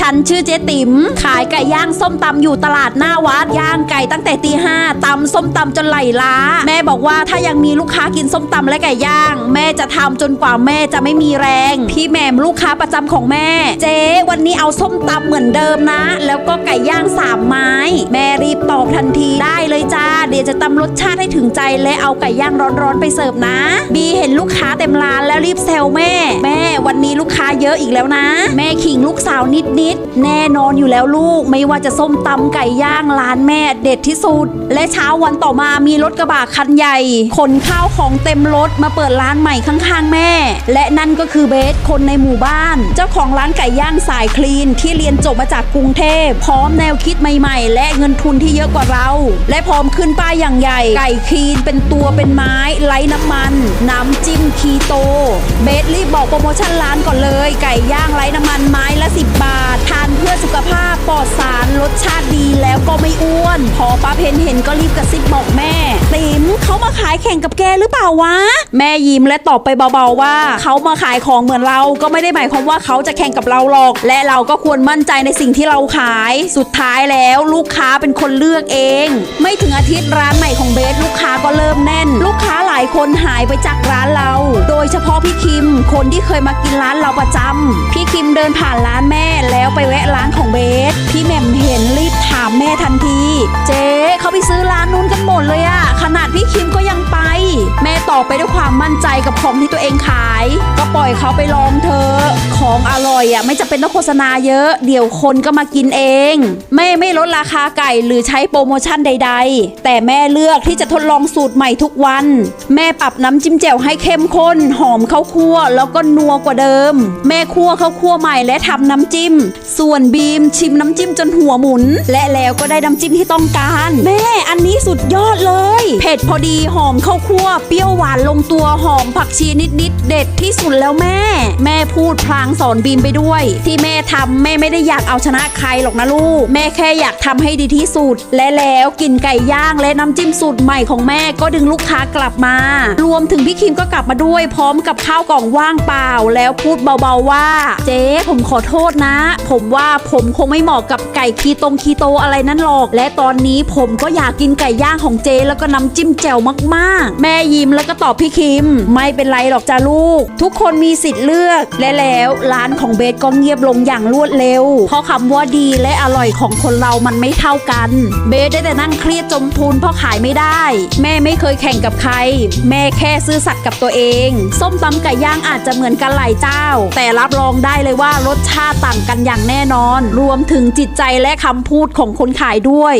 ฉันชื่อเจ๊ติ๋มขายไก่ย่างส้มตำอยู่ตลาดหน้าวัดย่างไก่ตั้งแต่ตีห้าตำส้มตำจนไหลล้า แม่บอกว่าถ้ายังมีลูกค้ากินส้มตำและไก่ย่าง แม่จะทำจนกว่าแม่จะไม่มีแรง พี่แหม่มลูกค้าประจำของแม่ เจ๊วันนี้เอาส้มตำเหมือนเดิมนะ แล้วก็ไก่ย่างสามไม้ แม่รีบตอบทันทีได้เลยจ้า เดี๋ยวจะตำรสชาติให้ถึงใจและเอาไก่ย่างร้อนๆไปเสิร์ฟนะ บีเห็นลูกค้าเต็มร้านแล้วรีบแซวแม่ แม่วันนี้ลูกค้าเยอะอีกแล้วนะ แม่ขิงลูกสาวนิดๆแน่นอนอยู่แล้วลูกไม่ว่าจะส้มตำไก่ย่างร้านแม่เด็ดที่สุด และเช้าวันต่อมามีรถกระบะคันใหญ่ ขนข้าวของเต็มรถมาเปิดร้านใหม่ข้างๆแม่ และนั่นก็คือเบสคนในหมู่บ้าน เจ้าของร้านไก่ย่างสายคลีนที่เรียนจบมาจากกรุงเทพพร้อมแนวคิดใหม่ๆ และเงินทุนที่เยอะกว่าเรา และพร้อมขึ้นป้ายอย่างใหญ่ ไก่คลีนเป็นตัวเป็นไม้ไร้น้ำมัน น้ำจิ้มคีโต เบสรีบบอกโปรโมชั่นร้านก่อนเลย ไก่ย่างไร้น้ำมันไม้ละ 10 บาท พื่อสุขภาพปลอดสารรสชาติดีแล้วก็ไม่อ้วน พอป้าเพนเห็นก็รีบกระซิบบอกแม่ายแข่งกับแกหรือเปล่าวะ แม่ยิ้มและตอบไปเบาๆว่า เขามาขายของเหมือนเราก็ไม่ได้หมายความว่าเขาจะแข่งกับเราหรอก และเราก็ควรมั่นใจในสิ่งที่เราขาย สุดท้ายแล้วลูกค้าเป็นคนเลือกเอง ไม่ถึงอาทิตย์ร้านใหม่ของเบสลูกค้าก็เริ่มแน่น ลูกค้าหลายคนหายไปจากร้านเรา โดยเฉพาะพี่คิม คนที่เคยมากินร้านเราประจำพี่คิมเดินผ่านร้านแม่แล้วไปแวะร้านของเบส พี่แหม่มเห็นรีบถามแม่ทันที เจ๊เขาไปซื้อร้านนู้นกันหมดเลยอะขนาดพี่คิมก ตอบไปด้วยความมั่นใจกับของที่ตัวเองขาย ก็ปล่อยเขาไปลองเถอะของอร่อยอะไม่จำเป็นต้องโฆษณาเยอะ เดี๋ยวคนก็มากินเอง แม่ไม่ลดราคาไก่หรือใช้โปรโมชั่นใด ๆ แต่แม่เลือกที่จะทดลองสูตรใหม่ทุกวัน แม่ปรับน้ำจิ้มแจ่วให้เข้มข้น หอมข้าวคั่ว แล้วก็นัวกว่าเดิม แม่คั่วข้าวคั่วใหม่และทำน้ำจิ้ม ส่วนบีมชิมน้ำจิ้มจนหัวหมุน และแล้วก็ได้น้ำจิ้มที่ต้องการ แม่อันนี้สุดยอดเลยเผ็ดพอดีหอมข้าวคั่วเปรี้ยวหวานลงตัวหอมผักชีนิดๆเด็ดที่สุดแล้วแม่ แม่พูดพลางสอนบีมไปด้วย ที่แม่ทำแม่ไม่ได้อยากเอาชนะใครหรอกนะลูก แม่แค่อยากทำให้ดีที่สุด และแล้วกลินไก่ย่างและน้ำจิ้มสูตรใหม่ของแม่ก็ดึงลูกค้ากลับมา รวมถึงพี่คิมก็กลับมาด้วย พร้อมกับข้าวกล่องว่างเปล่า แล้วพูดเบาๆว่า เจ๊ผมขอโทษนะ ผมว่าผมคงไม่เหมาะกับไก่คีตรงคีโตอะไรนั่นหรอก และตอนนี้ผมก็อยากกินไก่ย่างของเจ๊แล้วก็น้ำจิ้มแจ่วมากๆ แม่ยิ้มแล้วก็ตอบพี่คิม ไม่เป็นไรหรอกจ้าลูก ทุกคนมีสิทธิ์เลือกและแล้วร้านของเบสก็เงียบลงอย่างรวดเร็ว เพราะคำว่าดีและอร่อยของคนเรามันไม่เท่ากัน เบสได้แต่นั่งเครียดจมทุนเพราะขายไม่ได้ แม่ไม่เคยแข่งกับใคร แม่แค่ซื่อสัตย์กับตัวเอง ส้มตำไก่ย่างอาจจะเหมือนกันหลายเจ้า แต่รับรองได้เลยว่ารสชาติต่างกันอย่างแน่นอน รวมถึงจิตใจและคำพูดของคนขายด้วย